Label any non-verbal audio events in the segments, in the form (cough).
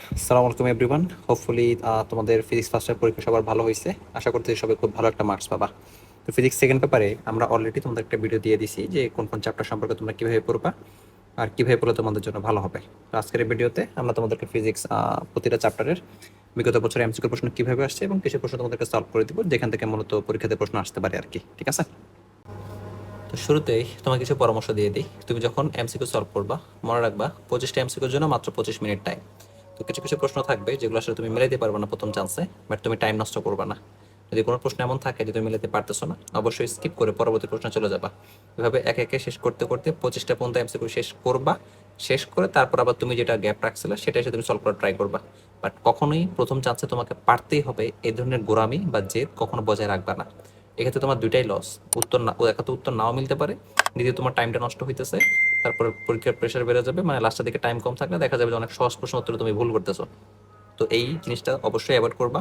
আসসালামু আলাইকুম everyone hopefully তোমাদের ফিজিক্স ফার্স্টের পরীক্ষা সবার ভালো হয়েছে। আশা করতে সবাই খুব ভালো একটা মার্কস পাবা। তো ফিজিক্স সেকেন্ড পেপারে আমরা অলরেডি তোমাদের একটা ভিডিও দিয়ে দিছি যে কোন কোন চ্যাপ্টার সম্পর্কে তোমরা কীভাবে পড়বা আর কীভাবে পড়লে তোমাদের জন্য ভালো হবে। তো আজকের ভিডিওতে আমরা তোমাদেরকে ফিজিক্স প্রতিটা চ্যাপ্টারের বিগত বছরে এমসিকিউ প্রশ্ন কীভাবে আসছে এবং কিছু প্রশ্ন তোমাদেরকে সলভ করে দিব, যেখান থেকে মূলত পরীক্ষাতে প্রশ্ন আসতে পারে আর কি। ঠিক আছে? তো শুরুতেই তোমাকে কিছু পরামর্শ দিয়ে দিই। তুমি যখন এমসিকিউ সলভ করবা, মনে রাখবা পঁচিশটা এমসিকিউর জন্য মাত্র পঁচিশ মিনিট টাইম তো কিছু কিছু প্রশ্ন থাকবে যেগুলো আসলে তুমি মিলাইতে পারবে না প্রথম চান্সে বাট তুমি টাইম নষ্ট করবে না। যদি কোনো প্রশ্ন এমন থাকে যে তুমি মিলাতে পারতেছো না, অবশ্যই স্কিপ করে পরবর্তী প্রশ্ন চলে যাবা। এভাবে একে একে শেষ করতে করতে পঁচিশটা পর্যন্ত এমসিকিউ শেষ করবা, শেষ করে তারপর আবার তুমি যেটা গ্যাপ রাখছিলে সেটা এসে তুমি সলভ করার ট্রাই করবা। বাট কখনোই প্রথম চান্সে তোমাকে পারতেই হবে এই ধরনের গোরামি বা জেদ কখনো বজায় রাখবা না। এক্ষেত্রে তোমার দুইটাই লস উত্তর না একাতে উত্তর নাও মিলতে পারে, দ্বিতীয় তোমার টাইমটা নষ্ট হইতেছে। তারপরে পরীক্ষার প্রেশার বেড়ে যাবে মানে লাস্টের দিকে টাইম কম থাকলে দেখা যাবে যে অনেক সহজ প্রশ্ন উত্তরে তুমি ভুল করতেছো। তো এই জিনিসটা অবশ্যই অ্যাভয়েড করবা।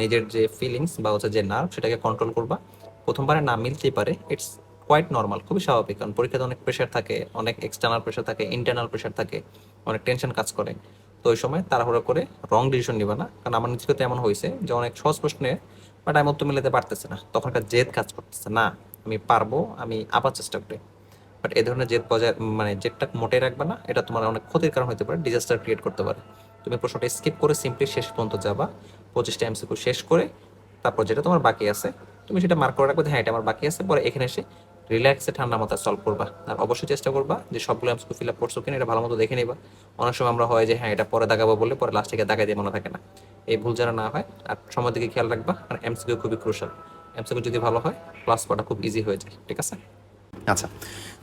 নিজের যে ফিলিংস বা হচ্ছে যে নার্ভ সেটাকে কন্ট্রোল করবা। প্রথমবারে না মিলতেই পারে ইটস কোয়াইট নর্মাল খুবই স্বাভাবিক। কারণ পরীক্ষাতে অনেক প্রেশার থাকে, অনেক এক্সটার্নাল প্রেশার থাকে ইন্টারনাল প্রেশার থাকে, অনেক টেনশন কাজ করে। তো ওই সময় তাড়াহুড়ো করে রং ডিসিশন নিবা না। কারণ আমার নিজেকে এমন হয়েছে যে অনেক সহজ প্রশ্নে বাট আমি উত্তর মিলাতে পারতেছে না। তখন একটা জেদ কাজ করতেছে, না, আমি পারব, আমি আবার চেষ্টা করি। বাট এই ধরনের জেদ বজায় মানে জেদটা মোটে রাখবে না। এটা তোমার অনেক ক্ষতির কারণ হতে পারে ডিজাস্টার ক্রিয়েট করতে পারে। তুমি প্রশ্নটা স্কিপ করে সিম্পলি শেষ পর্যন্ত যাবা। পঁচিশটা এমসিকিউ শেষ করে তারপর যেটা তোমার বাকি আছে, তুমি সেটা মার্ক করে রাখবে হ্যাঁ এটা আমার বাকি আছে। পরে এখানে এসে রিল্যাক্সে ঠান্ডা মাথায় সলভ করবা। আর অবশ্যই চেষ্টা করবা যে সবগুলো এমসিকিউ ফিল আপ করছ কিনা, এটা ভালো মতো দেখে নিবা। অনেক সময় আমরা হয় যে হ্যাঁ এটা পরে দাগাবো বলে পরে লাস্ট থেকে দাগাই দিয়ে মনে থাকে না। এই ভুল যেন না হয়, আর সময় দিকে খেয়াল রাখবা। আর এমসিকিউ খুবই ক্রুশাল এমসিকিউ যদি ভালো হয় ক্লাস করা খুব ইজি হয়ে যায়, ঠিক আছে? আচ্ছা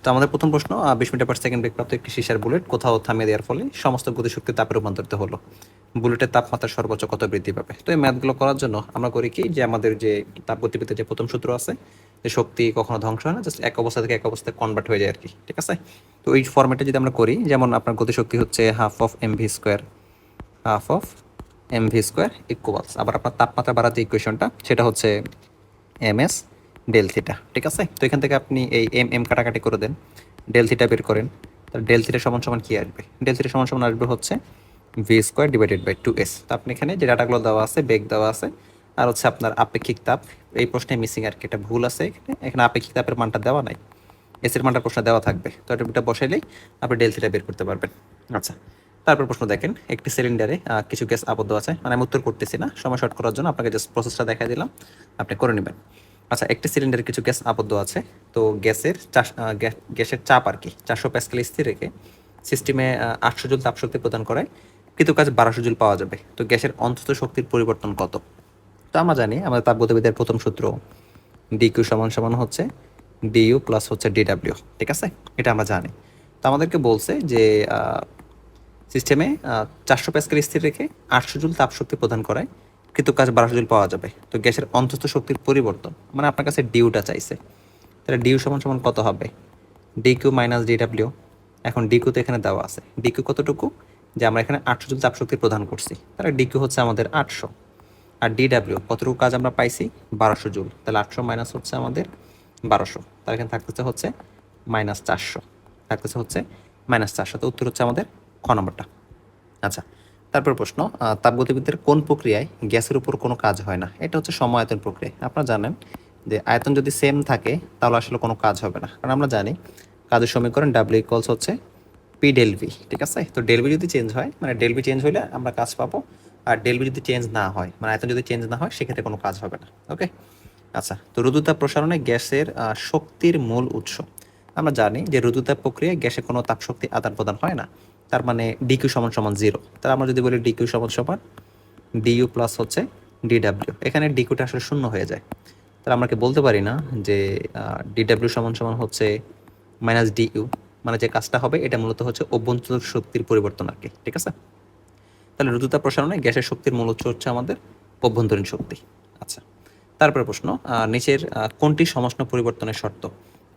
তো আমাদের প্রথম প্রশ্ন বিশ মিটার পার সেকেন্ড প্রাপ্ত একটি সিসার বুলেট কোথাও থামিয়ে দেওয়ার ফলে সমস্ত গতিশক্তি তাপে রূপান্তরিত হলো। বুলেটের তাপমাত্রা সর্বোচ্চ কত বৃদ্ধি পাবে? তো এই ম্যাথগুলো করার জন্য আমরা করি কি যে আমাদের যে তাপ গতিবিদ্যার যে প্রথম সূত্র আছে, যে শক্তি কখনো ধ্বংস হয় না জাস্ট এক অবস্থা থেকে এক অবস্থায় কনভার্ট হয়ে যায় আর কি, ঠিক আছে? তো এই ফর্মেটে যদি আমরা করি, যেমন আপনার গতিশক্তি হচ্ছে half of M V square half of M V square equals আবার আপনার তাপমাত্রা বাড়াতে ইকুয়েশনটা সেটা হচ্ছে এম এস ডেল থিটা ঠিক আছে? তো এখান থেকে আপনি এই এম এম কাটাকাটি করে দেন ডেল থিটা বের করেন, তাহলে ডেল থিটা সমান সমান কি আসবে? ডেল থিটা সমান সমান আসবে হচ্ছে V square divided by two S তো আপনি এখানে যে ডাটাগুলো দেওয়া আছে, বেগ দেওয়া আছে, আর হচ্ছে আপনার আপেক্ষিক তাপ, এই প্রশ্নে মিসিং আর কি এটা ভুল আছে এখানে। এখানে আপেক্ষিক তাপের মানটা দেওয়া নাই এসের মানটা প্রশ্ন দেওয়া থাকবে। তো এটা বসাইলেই আপনি ডেল থিটা বের করতে পারবেন। আচ্ছা তারপর প্রশ্ন দেখেন, একটি সিলিন্ডারে কিছু গ্যাস আবদ্ধ আছে। মানে আমি উত্তর করতেছি না, সময় শর্ট করার জন্য আপনাকে জাস্ট প্রসেসটা দেখা দিলাম, আপনি করে নেবেন। আচ্ছা একটি সিলিন্ডারে কিছু গ্যাস আবদ্ধ আছে। তো গ্যাসের গ্যাসের চাপ আর কি, চারশো প্যাসকেল স্থির রেখে সিস্টেমে আটশো জুল তাপশক্তি প্রদান করায় কাজ বারোশো জুল পাওয়া যাবে। তো গ্যাসের অন্তত শক্তির পরিবর্তন কত? তো আমরা জানি আমাদের তাপগতিবিদ্যার প্রথম সূত্র ডিকিউ সমান সমান হচ্ছে ডিইউ প্লাস হচ্ছে ডিডাব্লিউ ঠিক আছে? এটা আমরা জানি। তো আমাদেরকে বলছে যে সিস্টেমে চারশো প্যাসকেল স্থির রেখে আটশো জুল তাপশক্তি প্রদান করায় কিন্তু কাজ বারোশো জুল পাওয়া যাবে। তো গ্যাসের অন্তত শক্তির পরিবর্তন মানে আপনার কাছে ডিউটা চাইছে। তাহলে ডিউ সমান সমান কত হবে? ডিকিউ মাইনাস ডিডাব্লিউ এখন ডিকিউ তো এখানে দেওয়া আছে। ডিকিউ কতটুকু? যে আমরা এখানে আটশো জুল তাপশক্তি প্রদান করছি। তাহলে ডিকিউ হচ্ছে আমাদের আটশো। আর ডিডাব্লিউ কতটুকু কাজ আমরা পাইছি? বারোশো জুল। তাহলে আটশো মাইনাস হচ্ছে আমাদের বারোশো। তাহলে এখানে থাকতেছে হচ্ছে মাইনাস চারশো। থাকতেছে হচ্ছে মাইনাস চারশো। তো উত্তর হচ্ছে আমাদের খ নম্বরটা। আচ্ছা তারপর প্রশ্ন তাপগতিবিদ্যার কোন প্রক্রিয়ায় গ্যাসের উপর কোনো কাজ হয় না? এটা হচ্ছে সমায়তন প্রক্রিয়া। আপনারা জানেন যে আয়তন যদি সেম থাকে, তাহলে আসলে কোনো কাজ হবে না। কারণ আমরা জানি কাজের সমীকরণ ডাব্লিউ ইকলস হচ্ছে পি ডেলভি ঠিক আছে? তো ডেলভি যদি চেঞ্জ হয় মানে ডেলভি চেঞ্জ হলে আমরা কাজ পাবো। আর ডেলভি যদি চেঞ্জ না হয় মানে আয়তন যদি চেঞ্জ না হয়, সেক্ষেত্রে কোনো কাজ হবে না ওকে আচ্ছা তো রুদুতাপ প্রসারণে গ্যাসের শক্তির মূল উৎস। আমরা জানি যে রুদুতাপ প্রক্রিয়ায় গ্যাসে কোনো তাপশক্তি আদান প্রদান হয় না। তার মানে ডিকিউ সমান সমান জিরো তার আমরা যদি বলি ডিকিউ সমান সমান ডিইউ প্লাস হচ্ছে ডিডাব্লিউ এখানে ডিকিউটা আসলে শূন্য হয়ে যায়। তাহলে আমরা বলতে পারি না যে ডিডাব্লিউ সমান সমান হচ্ছে মাইনাস ডিইউ মানে যে কাজটা হবে, এটা মূলত হচ্ছে অভ্যন্তর শক্তির পরিবর্তন আর কি, ঠিক আছে? তাহলে রুদুতা প্রসারণে গ্যাসের শক্তির মূল উৎস হচ্ছে আমাদের অভ্যন্তরীণ শক্তি। আচ্ছা তারপরে প্রশ্ন নিচের কোনটি সমষ্ণ পরিবর্তনের শর্ত?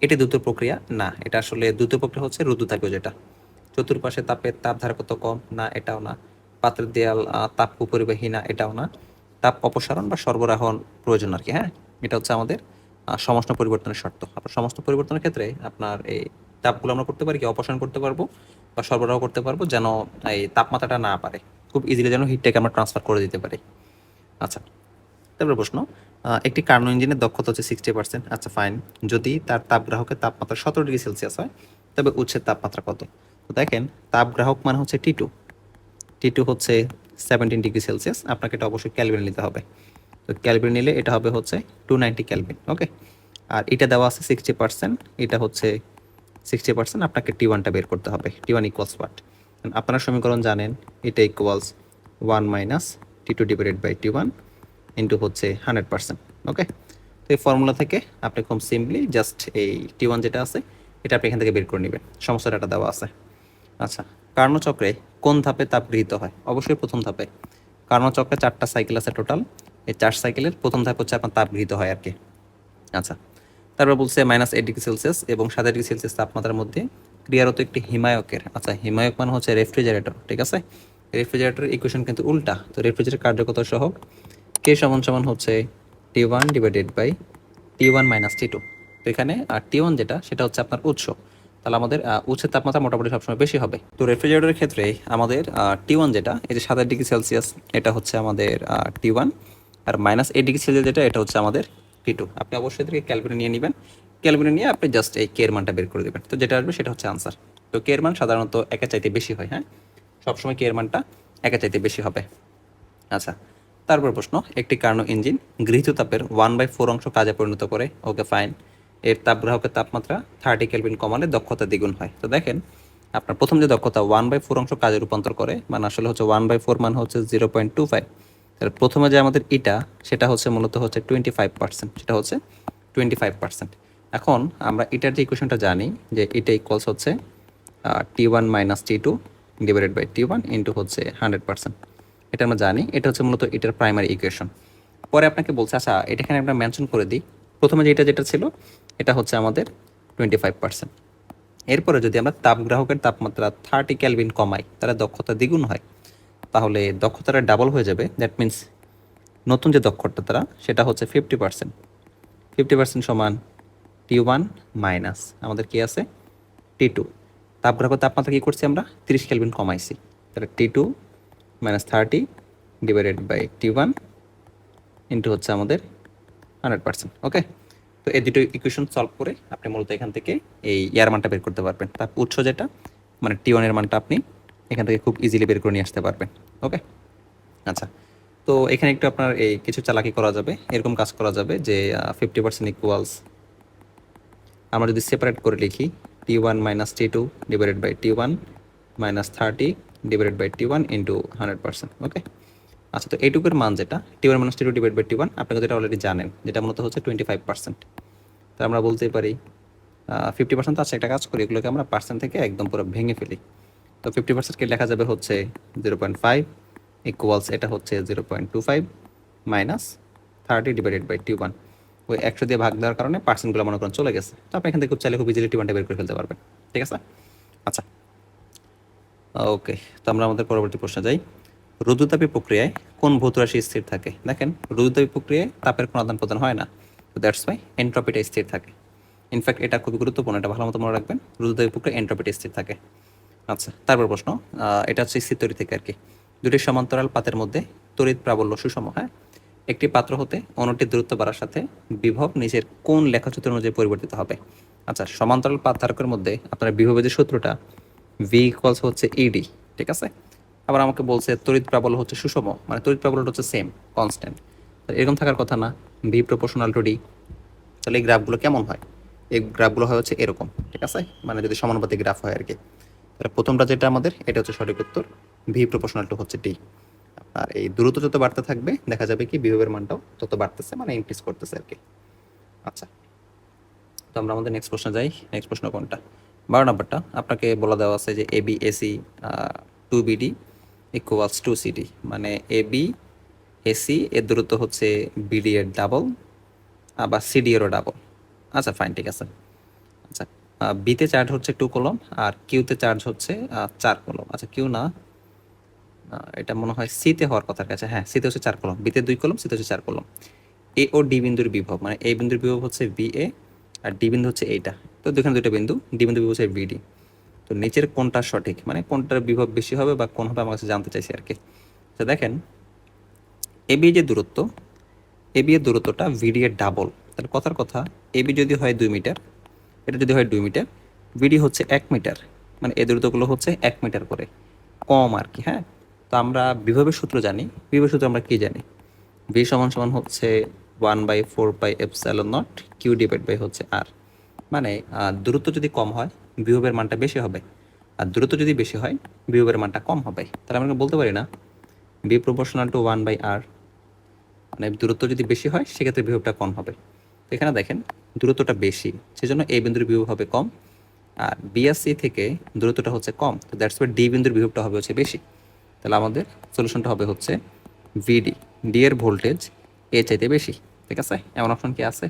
এটি দ্রুত প্রক্রিয়া? না, এটা আসলে দ্রুত প্রক্রিয়া হচ্ছে রুদুতাকে যেটা। চতুর্পাশে তাপের তাপ ধারা কত কম না, এটাও না। পাত্রের দেয়াল তাপ উপরিবাহী না, এটাও না। তাপ অপসারণ বা সরবরাহন প্রয়োজন আর কি হ্যাঁ? এটা হচ্ছে আমাদের সমস্ত পরিবর্তনের শর্ত। আপনার সমস্ত পরিবর্তনের ক্ষেত্রে আপনার এই তাপগুলো আমরা করতে পারি কি, অপসারণ করতে পারব বা সরবরাহ করতে পারব যেন এই তাপমাত্রাটা না পারে খুব ইজিলি যেন হিটটাকে আমরা ট্রান্সফার করে দিতে পারি। আচ্ছা তারপরে প্রশ্ন একটি কার্নো ইঞ্জিনের দক্ষতা হচ্ছে সিক্সটি পার্সেন্ট আচ্ছা ফাইন যদি তার তাপ গ্রাহকের তাপমাত্রা সতেরো ডিগ্রি সেলসিয়াস হয়, তবে উৎসের তাপমাত্রা কত? তো দেখেন, তাপ গ্রাহক মানে হচ্ছে টি টু টি টু হচ্ছে সেভেন্টিন ডিগ্রি সেলসিয়াস আপনাকে এটা অবশ্যই ক্যালভিন নিতে হবে। তো ক্যালভিন নিলে এটা হবে হচ্ছে টু নাইনটি ক্যালভিন ওকে আর এটা দেওয়া আছে সিক্সটি পার্সেন্ট এটা হচ্ছে সিক্সটি পার্সেন্ট আপনাকে টি ওয়ানটা বের করতে হবে টি ওয়ান ইকুয়ালস ওয়াট আপনারা সমীকরণ জানেন, এটা equals one minus T two divided by T one into হচ্ছে হান্ড্রেড পার্সেন্ট ওকে তো এই ফর্মুলা থেকে আপনি খুব সিম্পলি জাস্ট এই টি ওয়ান যেটা আছে, এটা আপনি এখান থেকে বের করে নেবেন, সমস্ত ডাটা দেওয়া আছে। আচ্ছা কার্ণচক্রে কোন ধাপে তাপ গৃহীত হয়? অবশ্যই প্রথম ধাপে। কার্ণচক্রে চারটা সাইকেল আছে টোটাল এই চার সাইকেলের প্রথম ধাপ হচ্ছে আপনার তাপ গৃহীত হয় আর কি। আচ্ছা তারপর বলছে মাইনাস এইট ডিগ্রি সেলসিয়াস এবং সাত ডিগ্রি সেলসিয়াস তাপমাত্রার মধ্যে ক্রিয়ারত একটি হিমায়কের। আচ্ছা হিমায়ক মানে হচ্ছে রেফ্রিজারেটর ঠিক আছে? রেফ্রিজারেটর ইকুয়েশন কিন্তু উল্টা। তো রেফ্রিজারেটর কার্যকতা সহ কে সমান সমান হচ্ছে T one divided by T one minus T two তো এখানে আর টি ওয়ান যেটা, সেটা হচ্ছে আপনার উৎস। তাহলে আমাদের উৎসের তাপমাত্রা মোটামুটি সবসময় বেশি হবে। তো রেফ্রিজারেটরের ক্ষেত্রে আমাদের টি ওয়ান যেটা, এই যে সাত ডিগ্রি সেলসিয়াস, এটা হচ্ছে আমাদের টি ওয়ান আর মাইনাস এইট ডিগ্রি সেলসিয়াস যেটা, এটা হচ্ছে আমাদের টি টু আপনি অবশ্যই এদেরকে ক্যালকুলেট নিয়ে নেবেন। ক্যালকুলেট নিয়ে আপনি জাস্ট এই কে এর মানটা বের করে দেবেন। তো যেটা আসবে, সেটা হচ্ছে আনসার তো কে এর মান সাধারণত একের চাইতে বেশি হয় হ্যাঁ? সবসময় কে এর মানটা একের চাইতে বেশি হবে। আচ্ছা তারপর প্রশ্ন, একটি কার্নো ইঞ্জিন গৃহীত তাপের ওয়ান বাই ফোর অংশ কাজে পরিণত করে। ওকে ফাইন এর তাপ গ্রাহকের তাপমাত্রা থার্টি কেলভিন কমালে দক্ষতা দ্বিগুণ হয়। তো দেখেন, আপনার প্রথম যে দক্ষতা ওয়ান বাই ফোর অংশ কাজে রূপান্তর করে মানে আসলে হচ্ছে ওয়ান বাই ফোর মানে হচ্ছে জিরো পয়েন্ট টু ফাইভ তাহলে প্রথমে যে আমাদের ইটা, সেটা হচ্ছে মূলত হচ্ছে টোয়েন্টি ফাইভ পার্সেন্ট সেটা হচ্ছে টোয়েন্টি ফাইভ পার্সেন্ট এখন আমরা এটার যে ইকুয়েশনটা জানি, যে এটা ইকুয়ালস হচ্ছে T one minus T two divided by T one into হচ্ছে হান্ড্রেড পার্সেন্ট এটা আমরা জানি, এটা হচ্ছে মূলত এটার প্রাইমারি ইকুয়েশন পরে আপনাকে বলছে আচ্ছা এটা এখানে আমরা মেনশন করে দিই। প্রথমে যেটা যেটা ছিল এটা হচ্ছে আমাদের টোয়েন্টি ফাইভ পার্সেন্ট এরপরে যদি আমরা তাপগ্রাহকের তাপমাত্রা থার্টি ক্যালভিন কমাই, তাহলে দক্ষতা দ্বিগুণ হয়, তাহলে দক্ষতাটা ডাবল হয়ে যাবে। দ্যাট মিন্স নতুন যে দক্ষতা তারা, সেটা হচ্ছে ফিফটি পার্সেন্ট ফিফটি পার্সেন্ট সমান টি ওয়ান মাইনাস আমাদের কি আছে? টি টু তাপগ্রাহকের তাপমাত্রা কী করছি আমরা? তিরিশ ক্যালভিন কমাইছি। তাহলে T two minus thirty divided by T one into হচ্ছে আমাদের হান্ড্রেড পার্সেন্ট ওকে তো এই দুটো ইকুয়েশন সলভ করে আপনি মূলত এখান থেকে এই ইয়ার মানটা বের করতে পারবেন। তার উৎস যেটা মানে টি ওয়ানের মানটা আপনি এখান থেকে খুব ইজিলি বের করে নিয়ে আসতে পারবেন ওকে আচ্ছা তো এখানে একটু আপনার এই কিছু চালাকি করা যাবে, এরকম কাজ করা যাবে যে ফিফটি পার্সেন্ট ইকুয়ালস আমরা যদি সেপারেট করে লিখি T one minus T two divided by T one minus thirty divided by T one into hundred percent okay আচ্ছা তো এইটুকুর মান যেটা T one minus T two divide by T one আপনি যেটা অলরেডি জানেন, যেটা মূলত হচ্ছে টোয়েন্টি ফাইভ পার্সেন্ট তো আমরা বলতেই পারি ফিফটি পার্সেন্ট আছে, একটা কাজ করি, এগুলোকে আমরা পার্সেন্ট থেকে একদম পুরো ভেঙে ফেলি। তো ফিফটি পার্সেন্টকে লেখা যাবে হচ্ছে জিরো পয়েন্ট ফাইভ ইকুয়ালস এটা হচ্ছে zero point two five minus thirty divided by T one ওই একশো দিয়ে ভাগ দেওয়ার কারণে পার্সেন্টগুলো মনে করেন চলে গেছে। তো আপনি এখান থেকে খুব চাইলে খুব ইজিলি টি ওয়ানটা বের করে ফেলতে পারবেন। ঠিক আছে? আচ্ছা। ওকে, তো আমরা আমাদের পরবর্তী প্রশ্নে যাই। রুদ্রতাপী প্রক্রিয়ায় কোন ভৌত রাশি স্থির থাকে? দেখেন, রুদ্রতাপী প্রক্রিয়ায় তাপের কোনো আদান প্রদান হয় না। তো দ্যাটস ওয়াই এন্ট্রপিটা স্থির থাকে। ইনফ্যাক্ট এটা খুবই গুরুত্বপূর্ণ, এটা ভালো মতো মনে রাখবেন। রুদ্রতাপী প্রক্রিয়া এন্ট্রপিটা স্থির থাকে। আচ্ছা তারপর প্রশ্ন এটা হচ্ছে স্থির তৈরি থেকে আর কি। দুটি সমান্তরাল পাতের মধ্যে তড়িৎ প্রাবল্য সুষম, হয়? একটি পাত্র হতে অন্যটির দূরত্ব বাড়ার সাথে বিভব নিজের কোন লেখাচিত্র অনুযায়ী পরিবর্তিত হবে? আচ্ছা সমান্তরাল পাত ধারকের মধ্যে আপনার বিভবের যে সূত্রটা ভি ইকুয়ালস হচ্ছে ইডি ঠিক আছে? আবার আমাকে বলছে, তড়িৎ প্রাবল্য হচ্ছে সুষম। মানে তড়িৎ প্রাবল্যটা হচ্ছে সেম কনস্ট্যান্ট এরকম থাকার কথা না। ভি প্রপোর্শনাল টু ডি তাহলে এই গ্রাফগুলো কেমন হয়? এই গ্রাফগুলো হয় হচ্ছে এরকম, ঠিক আছে? মানে যদি সমানুপাতিক গ্রাফ হয় আর কি। তাহলে প্রথমটা যেটা আমাদের, এটা হচ্ছে সঠিক উত্তর। ভি প্রপোর্শনাল টু হচ্ছে ডি আর এই দ্রুত যত বাড়তে থাকবে, দেখা যাবে কি বিভবের মানটাও তত বাড়তেছে মানে ইনক্রিজ করতেছে আর কি। আচ্ছা। তো আমরা আমাদের নেক্সট প্রশ্নে যাই। নেক্সট প্রশ্ন কোনটা? বারো নাম্বারটা। আপনাকে বলা দেওয়া আছে যে A B AC to BD equals to CD মানে এ বি এসি এর দূরত্ব হচ্ছে বিডি এর ডাবল আবার সিডি এরও ডাবল আচ্ছা ফাইন ঠিক আছে। আচ্ছা বিতে চার্জ হচ্ছে টু কলম আর কিউতে চার্জ হচ্ছে চার কলম আচ্ছা কিউ না এটা মনে হয় সিতে হওয়ার কথার কাছে। হ্যাঁ সিতে হচ্ছে চার কলম বিতে দুই কলম সিতে হচ্ছে চার কলম এ ও ডি বিন্দুর বিভব মানে এই বিন্দুর বিভব হচ্ছে বি এ আর ডি বিন্দু হচ্ছে এইটা তো দুখানে দুটো বিন্দু ডি বিন্দু বিভব হচ্ছে বিডি তো নিচের কোনটা সঠিক? মানে কোনটার বিভব বেশি হবে বা কোন হবে আমার কাছে জানতে চাইছি আর কি। তো দেখেন এবি যে দূরত্ব এবি এর দূরত্বটা ভিডি এর ডাবল তাহলে কথার কথা এবি যদি হয় দুই মিটার, এটা যদি হয় দুই মিটার ভিডি হচ্ছে এক মিটার মানে এ দূরত্বগুলো হচ্ছে এক মিটার করে। কম আর কি হ্যাঁ? তো আমরা বিভবের সূত্র জানি। বিভবের সূত্র আমরা কি জানি? ভি সমান সমান হচ্ছে one by four by F nought Q divide by হচ্ছে আর মানে দূরত্ব যদি কম হয় বিভবের মানটা বেশি হবে। আর দূরত্ব যদি বেশি হয়, বিভবের মানটা কম হবে। তাহলে আমরা বলতে পারি না B proportional to one by R মানে দূরত্ব যদি বেশি হয়, সেক্ষেত্রে বিভবটা কম হবে। তো এখানে দেখেন, দূরত্বটা বেশি, সেজন্য এ বিন্দুর বিভব হবে কম, আর বিএসসি থেকে দূরত্বটা হচ্ছে কম, তো দ্যাটস ওয়াই ডি বিন্দুর বিভবটা হবে হচ্ছে বেশি। তাহলে আমাদের সলিউশনটা হবে হচ্ছে ভিডি ডি এর ভোল্টেজ এ চাইতে বেশি, ঠিক আছে? এমন অপশন কি আছে?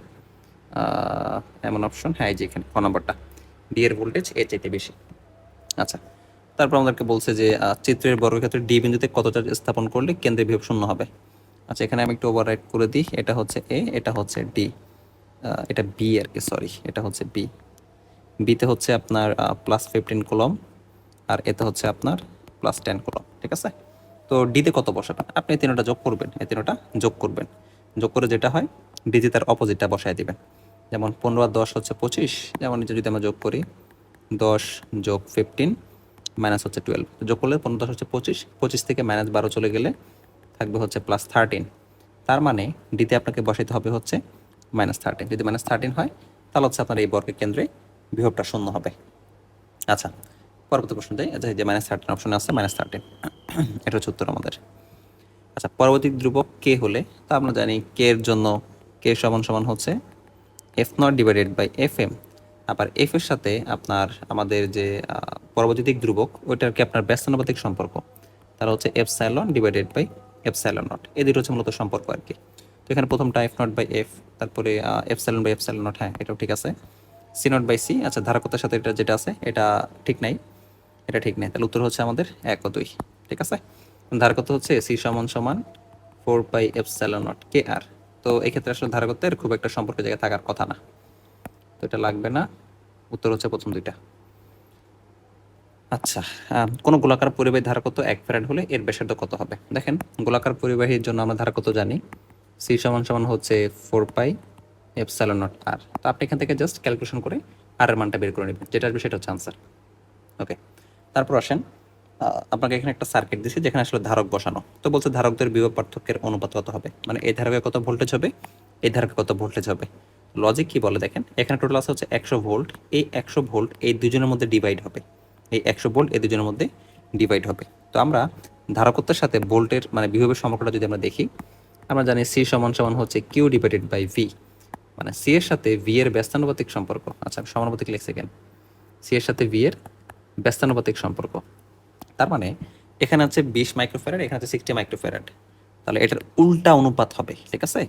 এমন অপশন হ্যাঁ যে এখানে, ক নম্বরটা। এর ভোল্টেজ এ চাইতে বেশি। আচ্ছা তারপর আমাদেরকে বলছে যে চিত্রের বর্গক্ষেত্রে ডি বিন্দুতে কত চার্জ স্থাপন করলে কেন্দ্রে বিভব শূন্য হবে? আচ্ছা এখানে আমি একটু ওভাররাইট করে দিই। এটা হচ্ছে এ এটা হচ্ছে ডি এটা বি আর কি সরি এটা হচ্ছে বি বিতে হচ্ছে আপনার প্লাস ফিফটিন কলম আর এতে হচ্ছে আপনার প্লাস টেন কলম ঠিক আছে? তো ডিতে কত বসাবেন আপনি এই তিনটা যোগ করবেন, এই তিনটা যোগ করবেন। যোগ করে যেটা হয় ডিতে তার অপোজিটটা বসায় দিবেন। যেমন পনেরো আর দশ হচ্ছে পঁচিশ, যেমন নিচে যদি আমরা যোগ করি, দশ যোগ ফিফটিন মাইনাস হচ্ছে টুয়েলভ যোগ করলে পনেরো, দশ হচ্ছে পঁচিশ পঁচিশ থেকে মাইনাস বারো চলে গেলে থাকবে হচ্ছে প্লাস থার্টিন তার মানে ডিতে আপনাকে বসাইতে হবে হচ্ছে মাইনাস থার্টিন যদি মাইনাস থার্টিন হয়, তাহলে হচ্ছে আপনার এই বর্গের কেন্দ্রে বিভবটা শূন্য হবে। আচ্ছা পরবর্তী প্রশ্ন যাই আচ্ছা যে মাইনাস থার্টিন অপশনে আছে মাইনাস থার্টিন (clears throat) এটা হচ্ছে উত্তর আমাদের। আচ্ছা পরবর্তী ধ্রুবক কে হলে? তা আমরা জানি কে এর জন্য কে সমান সমান হচ্ছে F nought divided by F M আবার এফ এর সাথে আপনার আমাদের যে দিক ধ্রুবক ওইটার কি আপনার ব্যস্তানুপাতিক সম্পর্ক। তারা হচ্ছে epsilon divided by epsilon nought এই দুটো হচ্ছে মূলত সম্পর্ক আর কি তো এখানে প্রথমটা এফ নট বাই এফ তারপরে epsilon by epsilon nought হ্যাঁ এটাও ঠিক আছে। সি নট বাই সি আচ্ছা ধারকতার সাথে এটা যেটা আছে, এটা ঠিক নাই। এটা ঠিক নেই, তাহলে উত্তর হচ্ছে আমাদের এক ও দুই, ঠিক আছে? ধারকত্ব হচ্ছে সি সমান সমান four by epsilon naught কে আর তো এক্ষেত্রে আসলে ধারকত্বের খুব একটা সম্পর্ক জায়গায় থাকার কথা না। তো এটা লাগবে না। উত্তর হচ্ছে প্রথম দুইটা। আচ্ছা কোন গোলাকার পরিবাহী ধারকত্ব এক ফ্যারাড হলে এর ব্যাসার্ধ কত হবে? দেখেন, গোলাকার পরিবাহীর জন্য আমরা ধারকত্ব জানি। সি সমান সমান হচ্ছে four pi epsilon naught R তো আপনি এখান থেকে জাস্ট ক্যালকুলেশন করে আর এর মানটা বের করে নেবেন। যেটা আসবে সেটা হচ্ছে আনসার ওকে তারপর আসেন আপনাকে এখানে একটা সার্কিট দিছি, যেখানে আসলে ধারক বসানো। তো বলছে ধারকদের বিভব পার্থক্যের অনুপাত কত হবে। মানে এই ধারকে কত ভোল্টেজ হবে? এই ধারকে কত ভোল্টেজ হবে? লজিক কি বলে দেখেন? এখানে টোটাল আছে হচ্ছে একশো ভোল্ট এই একশো ভোল্ট এই দুজনের মধ্যে ডিভাইড হবে। এই একশো ভোল্ট এই দুজনের মধ্যে ডিভাইড হবে। তো আমরা ধারকত্বের সাথে ভোল্টের মানে বিভবের সম্পর্কটা যদি আমরা দেখি, আমরা জানি সি সমান সমান হচ্ছে কিউ ডিভাইডেড বাই ভি মানে সি এর সাথে ভি এর ব্যস্তানুপাতিক সম্পর্ক। আচ্ছা আমি সমানুপাতিক লিখছি কেন সি এর সাথে ভি এর ব্যস্তানুপাতিক সম্পর্ক। তার মানে এখানে আছে বিশ মাইক্রোফ্যারাড, এখানে আছে সিক্সটি মাইক্রোফ্যারাড। তাহলে এটার উল্টা অনুপাত হবে, ঠিক আছে?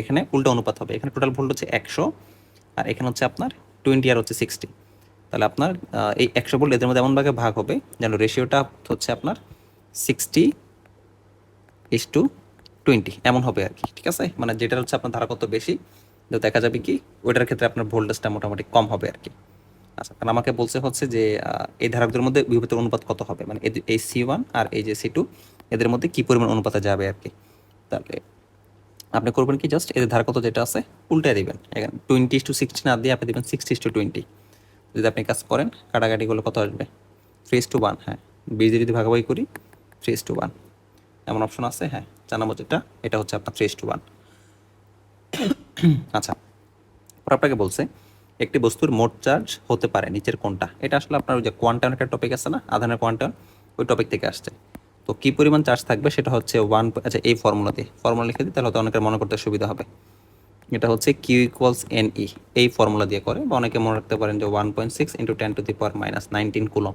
এখানে উল্টা অনুপাত হবে। এখানে টোটাল ভোল্ট হচ্ছে একশো, আর এখানে হচ্ছে আপনার টোয়েন্টি আর হচ্ছে সিক্সটি তাহলে আপনার এই একশো ভোল্ট এদের মধ্যে এমনভাবে ভাগ হবে যেন রেশিওটা হচ্ছে আপনার সিক্সটি ইস টু টোয়েন্টি এমন হবে আর কি, ঠিক আছে? মানে যেটা হচ্ছে আপনার ধারা কত বেশি দেখা যাবে কি, ওইটার ক্ষেত্রে আপনার ভোল্টেজটা মোটামুটি কম হবে আর কি। আচ্ছা কারণ আমাকে বলছে হচ্ছে যে এই ধারকদের মধ্যে বিভবের অনুপাত কত হবে? মানে এই- সি ওয়ান আর এই যে সি টু, এদের মধ্যে কি পরিমাণ অনুপাতে যাবে আর কি? তাহলে আপনি করবেন কি জাস্ট এদের ধারকত যেটা আছে উল্টে দিবেন। এখানে টোয়েন্টি টু সিক্সটি না দিয়ে আপনি দেবেন সিক্সটি টু টোয়েন্টি যদি আপনি কাজ করেন কাটাকাটি করলে কত আসবে? থ্রি টু ওয়ান হ্যাঁ। বিজি যদি ভাগাভাগি করি থ্রি টু ওয়ান এমন অপশন আছে হ্যাঁ। চার যেটা, এটা হচ্ছে আপনার থ্রি টু ওয়ান আচ্ছা আপনাকে বলছে একটি বস্তুর মোট চার্জ হতে পারে নিচের কোনটা এটা আসলে আপনার ওই যে কোয়ান্টাম একটা টপিক আছে না? আধানের কোয়ান্টাম ওই টপিক থেকে আসছে। তো কি পরিমাণ চার্জ থাকবে সেটা হচ্ছে ওয়ান আচ্ছা এই ফর্মুলা দিয়ে ফর্মুলা লিখে দিই, তাহলে হয়তো অনেকের মনে করতে সুবিধা হবে। এটা হচ্ছে কিউ ইকুয়ালস এন ই এই ফর্মুলা দিয়ে করে, বা অনেকে মনে রাখতে পারেন যে one point six into ten to the power minus nineteen coulomb.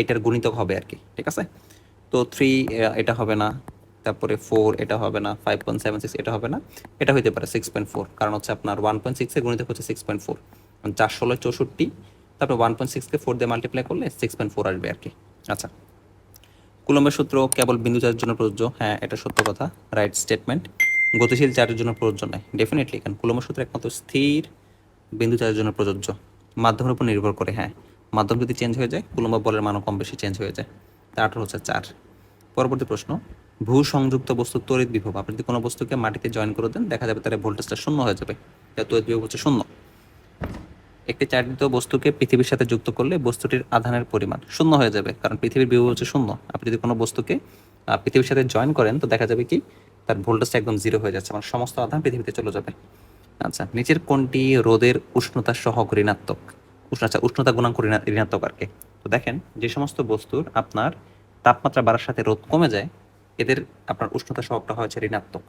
এটার গুণিতক হবে আর কি, ঠিক আছে? তো থ্রি এটা হবে না। তারপরে ফোর এটা হবে না। ফাইভ পয়েন্ট সেভেন সিক্স এটা হবে না। এটা হইতে পারে সিক্স পয়েন্ট ফোর কারণ হচ্ছে আপনার ওয়ান পয়েন্ট সিক্সের গুণিতক হচ্ছে সিক্স পয়েন্ট ফোর চার ষোলো চৌষট্টি, তারপরে ওয়ান পয়েন্ট সিক্সকে ফোর দিয়ে মাল্টিপ্লাই করলে সিক্স পয়েন্ট ফোর আসবে আর কি। আচ্ছা। কুলম্বের সূত্র কেবল বিন্দু চার্জের জন্য প্রযোজ্য। হ্যাঁ এটা সত্য কথা। রাইট স্টেটমেন্ট গতিশীল চার্জের জন্য প্রযোজ্য নয়। ডেফিনেটলি কারণ কুলম্বের সূত্র একমাত্র স্থির বিন্দু চার্জের জন্য প্রযোজ্য। মাধ্যমের উপর নির্ভর করে হ্যাঁ। মাধ্যম যদি চেঞ্জ হয়ে যায়, কুলম্ব বলের মানও কম বেশি চেঞ্জ হয়ে যায়। তা আঠারো হচ্ছে চার। পরবর্তী প্রশ্ন। ভূ সংযুক্ত বস্তু তড়িৎ বিভব। আপনি যদি কোনো বস্তুকে মাটিতে জয়েন করে দেন, দেখা যাবে তার ভোল্টেজটা শূন্য হয়ে যাবে। তড়িৎ বিভব হচ্ছে শূন্য। একটি চারিত বস্তুকে পৃথিবীর সাথে যুক্ত করলে বস্তুটির আধানের পরিমাণ শূন্য হয়ে যাবে। কারণ পৃথিবীর বিভব হচ্ছে শূন্য। আপনি যদি কোনো বস্তুকে পৃথিবীর সাথে জয়েন করেন, তো দেখা যাবে কি তার ভোল্টেজটা একদম জিরো হয়ে যাচ্ছে। মানে সমস্ত আধান পৃথিবীতে চলে যাবে। আচ্ছা নিচের কোনটি রোদের উষ্ণতা সহগ ঋণাত্মক। উষ্ণ আচ্ছা উষ্ণতা গুণাঙ্ক ঋণাত্মক আর কি। তো দেখেন, যে সমস্ত বস্তুর আপনার তাপমাত্রা বাড়ার সাথে রোদ কমে যায়, এদের আপনার উষ্ণতা সহগটা হয়েছে ঋণাত্মক।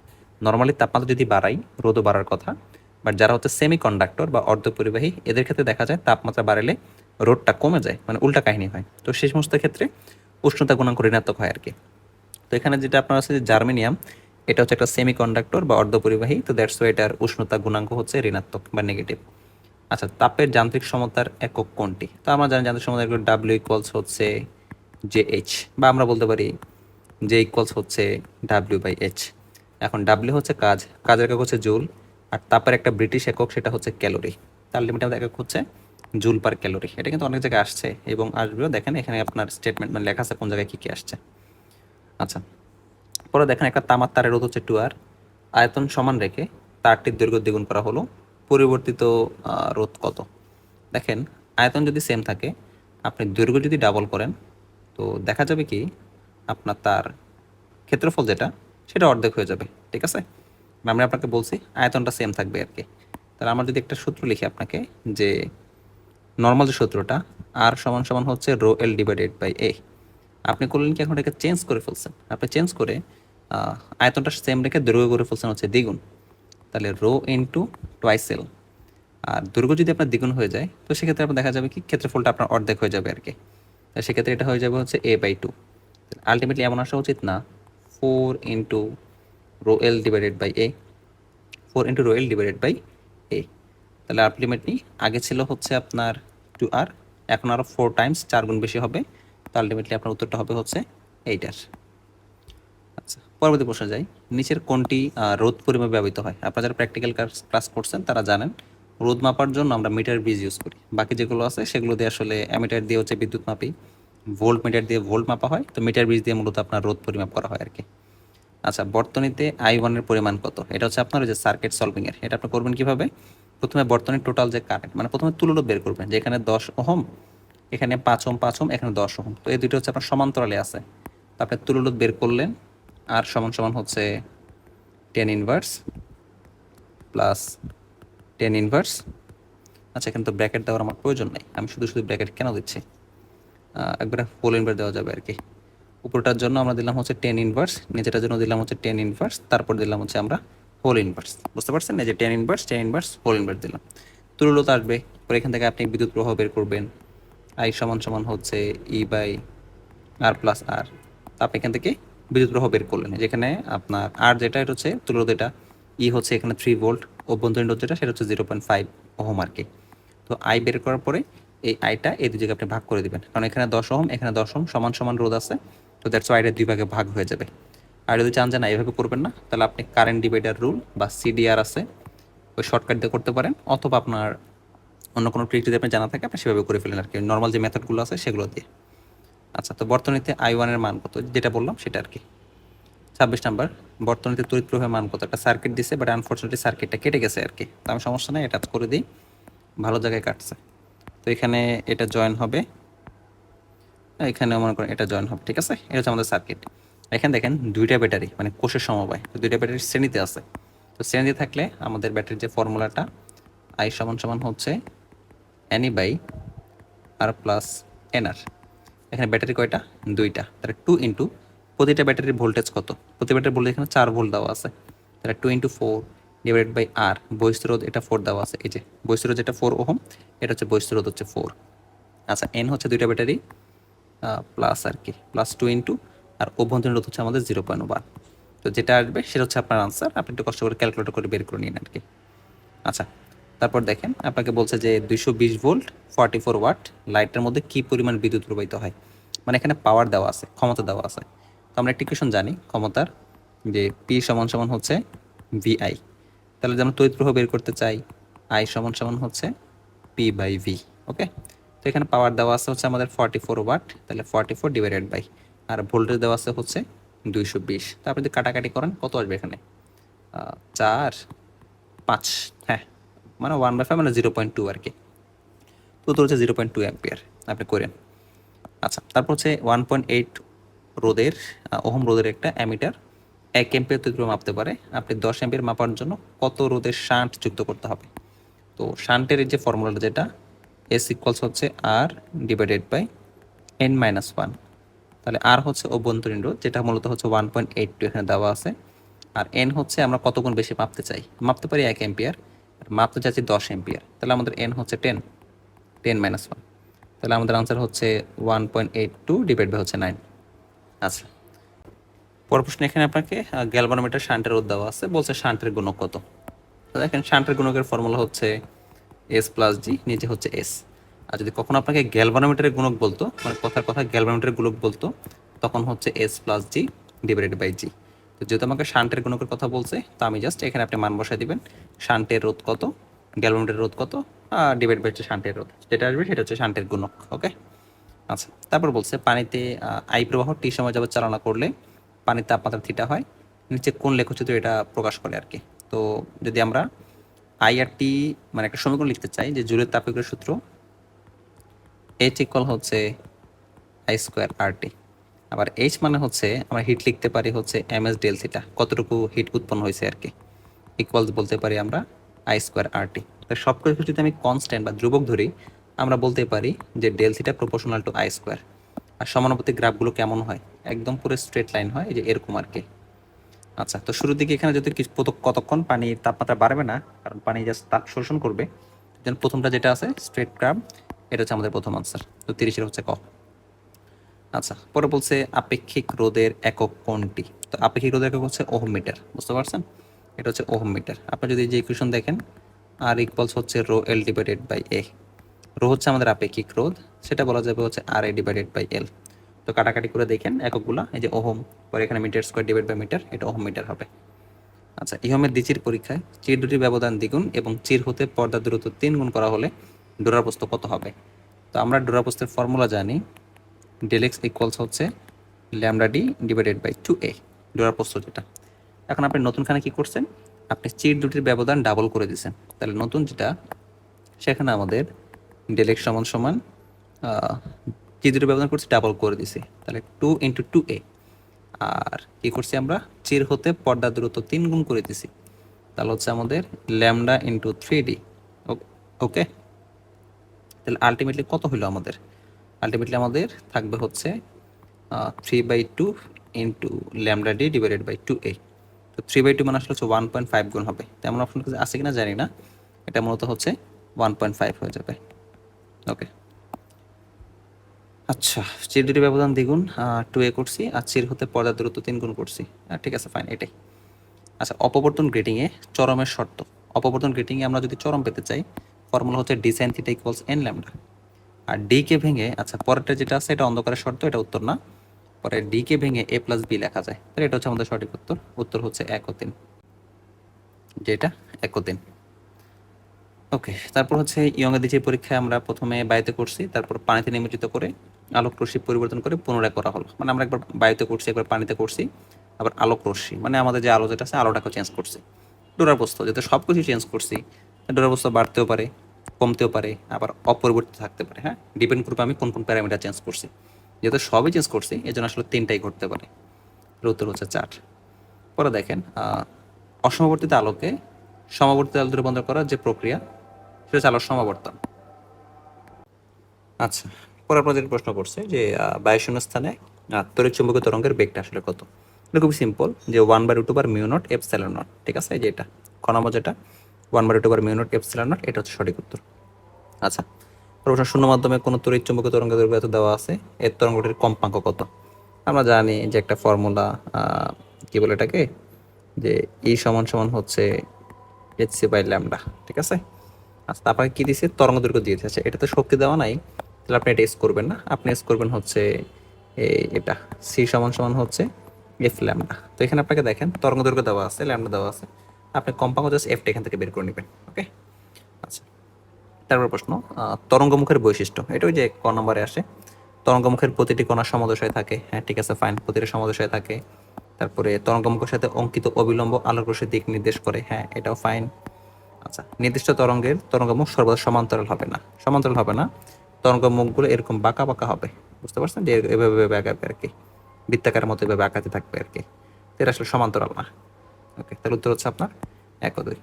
নর্মালি তাপমাত্রা যদি বাড়াই রোদও বাড়ার কথা। বাট যারা হচ্ছে সেমি কন্ডাক্টর বা অর্ধপরিবাহী, এদের ক্ষেত্রে দেখা যায় তাপমাত্রা বাড়লে রোডটা কমে যায় মানে উল্টা কাহিনী হয়। তো সেই সমস্ত ক্ষেত্রে উষ্ণতা গুণাঙ্ক ঋণাত্মক হয় আর কি তো এখানে যেটা আপনার আছে যে জার্মেনিয়াম এটা হচ্ছে একটা সেমি কন্ডাক্টর বা অর্ধপরিবাহী, তো দ্যাটস ওয়াই এটার উষ্ণতা গুণাঙ্ক হচ্ছে ঋণাত্মক বা নেগেটিভ আচ্ছা তাপের যান্ত্রিক সমতার একক কোনটি? তো আমরা জানি যান্ত্রিক সমতার একক ডাব্লিউ ইকুয়ালস হচ্ছে জে এইচ বা আমরা বলতে পারি জে ইকুয়ালস হচ্ছে ডাব্লিউ বাই এইচ এখন ডাব্লিউ হচ্ছে কাজ, কাজের একক হচ্ছে জুল আর তাপের একটা ব্রিটিশ একক, সেটা হচ্ছে ক্যালোরি। তার লিমিট আমাদের একক হচ্ছে জুল পার ক্যালোরি। এটা কিন্তু অনেক জায়গায় আসছে এবং আসবেও। দেখেন এখানে আপনার স্টেটমেন্ট মানে লেখা আছে কোন জায়গায় কী কী আসছে। আচ্ছা পরে দেখেন একটা তামার তারের রোধ হচ্ছে টু আর আয়তন সমান রেখে তারটির দৈর্ঘ্য দ্বিগুণ করা হলো। পরিবর্তিত রোধ কত? দেখেন, আয়তন যদি সেম থাকে, আপনি দৈর্ঘ্য যদি ডাবল করেন, তো দেখা যাবে কি, আপনার তার ক্ষেত্রফল যেটা, সেটা অর্ধেক হয়ে যাবে। ঠিক আছে? আমি আপনাকে বলছি, আয়তনটা সেম থাকবে আর কি। তাহলে আমরা যদি একটা সূত্র লিখি আপনাকে, যে নর্মাল যে সূত্রটা আর সমান সমান হচ্ছে rho L divided by A আপনি করলেন কি, এখন এটাকে চেঞ্জ করে ফেলছেন। আপনি চেঞ্জ করে আয়তনটা সেম রেখে দৈর্ঘ্য করে ফেলছেন হচ্ছে দ্বিগুণ। তাহলে রো ইন্টু টুয়াইস এল আর দৈর্ঘ্য যদি আপনার দ্বিগুণ হয়ে যায়, তো সেক্ষেত্রে আপনার দেখা যাবে কি, ক্ষেত্রফলটা আপনার অর্ধেক হয়ে যাবে আর কি। সেক্ষেত্রে এটা হয়ে যাবে হচ্ছে এ বাই টু আলটিমেটলি এমন আসা উচিত না four into rho L divided by A four into rho L divided by A তাহলে আলটিমেটলি আগে ছিল হচ্ছে আপনার টু আর এখন আরও ফোর টাইমস চার গুণ বেশি হবে। তো আলটিমেটলি আপনার উত্তরটা হবে হচ্ছে এইটার আচ্ছা পরবর্তী প্রশ্ন যাই। নিচের কোনটি রোদ পরিমাপে ব্যবহৃত হয়? আপনারা যারা প্র্যাকটিক্যাল ক্লাস করছেন, তারা জানেন রোদ মাপার জন্য আমরা মিটার ব্রিজ ইউজ করি। বাকি যেগুলো আছে, সেগুলো দিয়ে আসলে অ্যামিটার দিয়ে হচ্ছে বিদ্যুৎ মাপি। ভোল্ট মিটার দিয়ে ভোল্ট মাপা হয়। তো মিটার ব্রিজ দিয়ে মূলত আপনার রোদ পরিমাপ করা হয় আর কি। আচ্ছা বর্তনীতে আই ওয়ানের পরিমাণ কত? এটা হচ্ছে আপনার যে সার্কিট সলভিং এর। এটা আপনি করবেন কীভাবে? প্রথমে বর্তনীর টোটাল যে কারেন্ট মানে প্রথমে তুলরোধ বের করবেন। যে এখানে দশ ওহম, এখানে পাঁচ ওহম পাঁচ ওহম, এখানে দশ ওহম। তো এই দুটো হচ্ছে আপনার সমান্তরালে আছে। আপনি তুলরোধ বের করলেন, আর সমান সমান হচ্ছে ten inverse plus ten inverse আচ্ছা এখানে তো ব্র্যাকেট দেওয়ার আমার প্রয়োজন নেই। আমি শুধু শুধু ব্র্যাকেট কেন দিচ্ছি? একবারে ফুল ইনভার্স দেওয়া যাবে আর কি। উপরটার জন্য আমরা দিলাম হচ্ছে টেন ইনভার্স নিচেটার জন্য দিলাম হচ্ছে টেন ইনভার্স তারপর দিলাম হচ্ছে আমরা হোল ইনভার্স বুঝতে পারছেন? এই যে ten inverse ten inverse whole inverse দিলাম। তুললত আসবে, পরে এখান থেকে আপনি বিদ্যুৎ প্রবাহ বের করবেন। আই সমান সমান হচ্ছে ই বাই আর প্লাস আর আপনি এখান থেকে বিদ্যুৎ প্রবাহ বের করলেন, যেখানে আপনার আর যেটা, এটা হচ্ছে তুলরোধ এটা ই হচ্ছে এখানে থ্রি ভোল্ট অভ্যন্তরীণ যেটা, সেটা হচ্ছে জিরো পয়েন্ট ফাইভ ওহম আর কি। তো আই বের করার পরে এই আইটা এই দুই আপনি ভাগ করে দিবেন, কারণ এখানে দশ ওহম, এখানে দশ ওহম, সমান সমান রোধ আছে। তো দ্যাটস আইটা দুই ভাগে ভাগ হয়ে যাবে। আর যদি চান যে না এইভাবে করবেন না, তাহলে আপনি কারেন্ট ডিভাইডার রুল বা সিডিআর আছে, ওই শর্টকাট দিয়ে করতে পারেন, অথবা আপনার অন্য কোনো ট্রিক যদি আপনি জানা থাকে, আপনি সেভাবে করে ফেলেন আর কি নর্মাল যে মেথডগুলো আছে, সেগুলো দিয়ে। আচ্ছা তো বর্তনীতে আই ওয়ানের মান কত? যেটা বললাম, সেটা আর কি ছাব্বিশ নাম্বার, বর্তনীতে তড়িৎ প্রবাহের মান কত? একটা সার্কিট দিছে বাট আনফর্চুনেটলি সার্কিটটা কেটে গেছে আর কি তো আমি সমস্যা নেই, এটা করে দিই, ভালো জায়গায় কাটছে। তো এখানে এটা জয়েন হবে এখানে মনে করেন এটা জয়েন হবে, ঠিক আছে? এটা হচ্ছে আমাদের সার্কিট এখানে দেখেন দুইটা ব্যাটারি মানে কোষের সমবায়, তো দুইটা ব্যাটারি শ্রেণীতে আছে। তো শ্রেণীতে থাকলে আমাদের ব্যাটারির যে ফর্মুলাটা আই সমান সমান হচ্ছে NE by R plus NR এখানে ব্যাটারি কয়টা? দুইটা। তাহলে টু ইন্টু প্রতিটা ব্যাটারির ভোল্টেজ কত? প্রতি ব্যাটারি ভোল্টেজ এখানে চার ভোল্ট দেওয়া আছে। তাহলে two into four divided by R বৈস্তরোধ এটা ফোর দেওয়া আছে। এই যে বৈস্তরোধ যেটা ফোর ওহম, এটা হচ্ছে বৈস্তরোধ হচ্ছে ফোর আচ্ছা এন হচ্ছে দুইটা ব্যাটারি প্লাস আর কি প্লাস টু ইন্টু আর অভ্যন্তরীণ রোধ হচ্ছে আমাদের জিরো পয়েন্ট ওয়ান তো যেটা আসবে সেটা হচ্ছে আপনার আনসার আপনি একটু কষ্ট করে ক্যালকুলেটর করে বের করে নিন আর কি। আচ্ছা তারপর দেখেন, আপনাকে বলছে যে দুইশো বিশ ভোল্ট ফর্টি ফোর ওয়াট লাইটের মধ্যে কী পরিমাণ বিদ্যুৎ প্রবাহিত হয়? মানে এখানে পাওয়ার দেওয়া আছে, ক্ষমতা দেওয়া আছে। তো আমরা একটি ইকুয়েশন জানি, ক্ষমতার, যে পি সমান সমান হচ্ছে ভিআই তাহলে যেমন তড়িৎ প্রবাহ বের করতে চাই আই সমান সমান হচ্ছে পি বাই ভি ওকে তো এখানে পাওয়ার দেওয়া আছে হচ্ছে আমাদের ফর্টি ফোর ওয়াট তাহলে forty four divided by R voltage দেওয়া আছে হচ্ছে দুইশো বিশ। তো আপনি যদি কাটাকাটি করেন, কত আসবে এখানে? চার, পাঁচ হ্যাঁ মানে ওয়ান বাই ফাইভ মানে জিরো পয়েন্ট টু আর কি। তো উত্তর হচ্ছে জিরো পয়েন্ট টু অ্যাম্পিয়ার আপনি করেন। আচ্ছা তারপর হচ্ছে ওয়ান পয়েন্ট এইট রোদের ওহম রোদের একটা অ্যামিটার এক এম্পিয়ার তৈরি মাপতে পারে। আপনি দশ এম্পিয়ার মাপার জন্য কত রোদের শান্ট যুক্ত করতে হবে? তো শান্টের যে ফর্মুলাটা যেটা এস ইকুয়ালস হচ্ছে R divided by N minus one তাহলে আর হচ্ছে অভ্যন্তরীণ রোধ যেটা মূলত হচ্ছে ওয়ান পয়েন্ট এইট টু এখানে দেওয়া আছে। আর এন হচ্ছে আমরা কত গুণ বেশি মাপতে চাই? মাপতে পারি এক এম্পিয়ার আর মাপতে চাচ্ছি দশ এম্পিয়ার তাহলে আমাদের এন হচ্ছে টেন টেন মাইনাস ওয়ান তাহলে আমাদের আনসার হচ্ছে one point eight two divide by হচ্ছে নাইন আচ্ছা। পরের প্রশ্ন এখানে আপনাকে গ্যালভানোমিটার শান্টের রোধ দেওয়া আছে, বলছে শান্টের গুণক কত? দেখেন, শান্টের গুণকের ফর্মুলা হচ্ছে এস প্লাস জি নিচে হচ্ছে এস আর যদি কখনো আপনাকে গ্যালভানোমিটারের গুণক বলতো মানে কথার কথা গ্যালভানোমিটারের গুণক বলতো, তখন হচ্ছে S plus G divided by G তো যেহেতু আমাকে শান্টের গুণকের কথা বলছে, তো আমি জাস্ট এখানে আপনি মান বসাই দিবেন। শান্টের রোধ কত? গ্যালভানোমিটারের রোধ কত? ডিভাইড বাই হচ্ছে শান্টের রোধ। যেটা আসবে সেটা হচ্ছে শান্টের গুণক ওকে আচ্ছা তারপর বলছে, পানিতে আই প্রবাহ টি সময় যাবত চালনা করলে পানির তাপমাত্রা থিটা হয়। নিচে কোন লেখচিত্র এটা প্রকাশ করে আর কি? তো যদি আমরা আই আর টি মানে একটা সমীকরণ লিখতে চাই যে জুলের তাপীয় সূত্র এইচ ইকুয়াল হচ্ছে আই স্কোয়ার আর টি আবার এইচ মানে হচ্ছে আমরা হিট লিখতে পারি হচ্ছে এম এস ডেল থিটা কতটুকু হিট উৎপন্ন হয়েছে আর কি। ইকুয়ালস বলতে পারি আমরা আই স্কোয়ার আর টি সব কিছু যদি আমি কনস্ট্যান্ট বা ধ্রুবক ধরি, আমরা বলতে পারি যে del theta proportional to I square R সমানুপাতি গ্রাফগুলো কেমন হয়? একদম পুরো স্ট্রেট লাইন হয় যে এরকম আর কি। আচ্ছা তো শুরুর দিকে এখানে যদি কতক্ষণ পানির তাপমাত্রা বাড়বে না, কারণ পানি জাস্ট তাপ শোষণ করবে যেন প্রথমটা যেটা আছে স্ট্রেট গ্রাফ এটা হচ্ছে আমাদের প্রথম আনসার তো তিরিশের হচ্ছে ক। আচ্ছা পরে বলছে আপেক্ষিক রোদের একক কোনটি? তো আপেক্ষিক রোদের একক হচ্ছে ওহম মিটার, বুঝতে পারছেন? এটা হচ্ছে ওহম মিটার। আপনি যদি যে ইকুয়েশন দেখেন আর ইকুয়ালস হচ্ছে rho L divided by A rho হচ্ছে আমাদের আপেক্ষিক রোধ, সেটা বলা যাবে হচ্ছে আর এ ডিভাইডেড বাই এল তো কাটাকাটি করে দেখেন এককগুলা, এই যে ওহম, পরে এখানে metre square divide by metre এটা ওহম মিটার হবে। আচ্ছা ইহমের দ্বিচির পরীক্ষায় চির দুটির ব্যবধান দ্বিগুণ এবং চির হতে পর্দা দূরত্ব তিন গুণ করা হলে ডোরাপ্রস্থ কত হবে? তো আমরা ডোরাপ্রস্থের ফর্মুলা জানি ডেলেক্স ইকুয়ালস হচ্ছে lambda D divided by two A ডোরাপ্রস্থ যেটা। এখন আপনি নতুনখানে কি করছেন? আপনি চির দুটির ব্যবধান ডাবল করে দিয়েছেন তাহলে নতুন যেটা, সেখানে আমাদের ডেলেক্স সমান সমান চির দুটো ব্যবধান করছি ডাবল করে দিছি। তাহলে টু ইন্টু টু এ আর কি করছি আমরা? চির হতে পর্দা দূরত্ব তিন গুণ করে দিছি। তাহলে হচ্ছে আমাদের lambda into three D okay? তাহলে আলটিমেটলি কত হলো আমাদের? আলটিমেটলি আমাদের থাকবে হচ্ছে three by two into lambda D divided by two A তো থ্রি বাই টু মানে আসলে হচ্ছে ওয়ান পয়েন্ট ফাইভ গুণ হবে। তেমন অপশন আছে কিনা জানি না। এটা মূলত হচ্ছে ওয়ান পয়েন্ট ফাইভ হয়ে যাবে। ওকে? আচ্ছা চির দুটি ব্যবধান দ্বিগুণ টু এ করছি, আর চির হতে পর্দা দূরত্ব তিন গুণ করছি। ঠিক আছে ফাইন এটাই। আচ্ছা অপবর্তন গ্রেটিংয়ে চরমের শর্ত। অপবর্তন গ্রেটিংয়ে আমরা যদি চরম পেতে চাই ফর্মুলা হচ্ছে D sine theta equals N lambda আর ডি কে ভেঙে আচ্ছা পরেরটা যেটা আছে, এটা অন্ধকারের শর্ত, এটা উত্তর না। পরে ডি কে ভেঙে এ প্লাস বি লেখা যায়। তাহলে এটা হচ্ছে আমাদের সঠিক উত্তর। উত্তর হচ্ছে এক ও তিন। যেটা এক ও তিন। ওকে তারপর হচ্ছে ইয়ং দিচ্ছে পরীক্ষায় আমরা প্রথমে বায়ুতে করছি, তারপর পানিতে নিমজ্জিত করে আলোক রশ্মি পরিবর্তন করে পুনরায় করা হলো। মানে আমরা একবার বায়ুতে করছি, একবার পানিতে করছি, আবার আলোক রশ্মি। মানে আমাদের যে আলো যেটা আছে আলোটাকে চেঞ্জ করছি। ডোরাবস্ত যেহেতু সব কিছু চেঞ্জ করছি ডোরাবস্ত বাড়তেও পারে, কমতেও পারে, আবার অপরিবর্তিত থাকতে পারে হ্যাঁ? ডিপেন্ড করবে আমি কোন কোন প্যারামিটার চেঞ্জ করছি। যেহেতু সবই চেঞ্জ করছি এই জন্য আসলে তিনটাই ঘটতে পারে। উত্তর হচ্ছে চার। পরে দেখেন অসমবর্তিত আলোকে সমাবর্তিত আলো রূপান্তর করার যে প্রক্রিয়া, সেটা হচ্ছে আলোর সমাবর্তন। আচ্ছা পরের প্রজেক্ট প্রশ্ন করছে যে বায়ুশূন্য স্থানে তড়িৎ চুম্বকীয় তরঙ্গের বেগটা আসলে কত? এটা সিম্পল যে one by root bar mu naught epsilon naught ঠিক আছে? যে এটা ক যেটা one by root bar mu naught epsilon naught এটা হচ্ছে সঠিক উত্তর। আচ্ছা প্রশ্ন, শূন্য মাধ্যমে কোনো তড়িৎ চুম্বকীয় তরঙ্গ দৈর্ঘ্য এত দেওয়া আছে? এর তরঙ্গটির কম্পাঙ্ক কত? আমরা জানি যে একটা ফর্মুলা কি বলে এটাকে? যে ই সমান সমান হচ্ছে এইচ সি বাই ল্যামডা ঠিক আছে? আচ্ছা তারপরে কি দিয়েছে তরঙ্গ দৈর্ঘ্য দিয়েছে আচ্ছা এটা তো শক্তি দেওয়া নাই। তাহলে আপনি এটা এস করবেন না। আপনি এস করবেন হচ্ছে এটা সি সমান সমান হচ্ছে এফ ল্যামডা তো এখানে আপনাকে দেখেন তরঙ্গ দৈর্ঘ্য দেওয়া আছে ল্যামডা দেওয়া আছে। আপনি কম্পাঙ্ক জাস্ট এফটা এখান থেকে বের করে নেবেন ওকে আচ্ছা। তারপর প্রশ্ন তরঙ্গমুখের বৈশিষ্ট্য। এটা ওই যে ক নম্বরে আসে। তরঙ্গমুখের প্রতিটি কণা সমদশায় থাকে। হ্যাঁ ঠিক আছে ফাইন প্রতিটি সমদশায় থাকে। তারপরে তরঙ্গমুখের সাথে অঙ্কিত অবিলম্ব আলোর রশ্মির দিক নির্দেশ করে। হ্যাঁ এটাও ফাইন আচ্ছা নির্দিষ্ট তরঙ্গের তরঙ্গমুখ সর্বদা সমান্তরাল হবে না। সমান্তরাল হবে না। তরঙ্গমুখগুলো এরকম বাঁকা বাঁকা হবে। বুঝতে পারছেন? যে এভাবে আঁকাবে আর কি। বৃত্তাকারের মতো এভাবে আঁকাতে থাকবে আর কি। এটা আসলে সমান্তরাল না। ওকে, তাহলে উত্তর হচ্ছে আপনার এক দুই।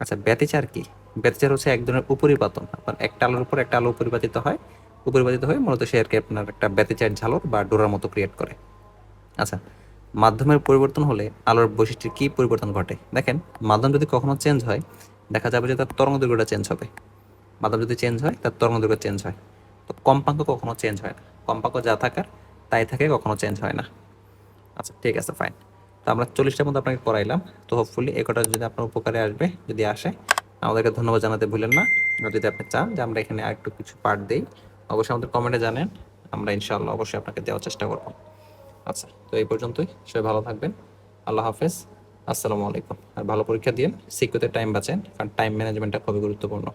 আচ্ছা ব্যতিচার কি? ব্যতিচার হচ্ছে এক ধরনের উপরিপাতন। আপনার একটা আলোর উপর একটা আলো উপরিপাতিত হয়। উপরিপাতিত হয়ে মূলত সে আর কি আপনার একটা ব্যতিচার ঝালর বা ডোরার মতো ক্রিয়েট করে। আচ্ছা মাধ্যমের পরিবর্তন হলে আলোর বৈশিষ্ট্যের কি পরিবর্তন ঘটে? দেখেন, মাধ্যম যদি কখনো চেঞ্জ হয়, দেখা যাবে যে তার তরঙ্গ দৈর্ঘ্যটা চেঞ্জ হবে। মাধ্যম যদি চেঞ্জ হয়, তার তরঙ্গ দৈর্ঘ্য চেঞ্জ হয়। কম্পাঙ্ক কখনো চেঞ্জ হয় না। কম্পাঙ্ক যা থাকার, তাই থাকে, কখনো চেঞ্জ হয় না। আচ্ছা ঠিক আছে ফাইন তো আমরা চল্লিশটার মধ্যে আপনাকে করাইলাম তো হোপফুলি একটা যদি আপনার উপকারে আসবে, যদি আসে, আমাদেরকে ধন্যবাদ জানাতে ভুলেন না। যদি আপনি চান যে আমরা এখানে আর একটু কিছু পার্ট দিই, অবশ্যই আমাদের কমেন্টে জানেন। আমরা ইনশাআল্লাহ অবশ্যই আপনাকে দেওয়ার চেষ্টা করব। আচ্ছা তো এই পর্যন্তই। সবাই ভালো থাকবেন। আল্লাহ হাফেজ। আসসালামু আলাইকুম। আর ভালো পরীক্ষা দিন সিকিউতে টাইম বাঁচেন। কারণ টাইম ম্যানেজমেন্টটা খুবই গুরুত্বপূর্ণ।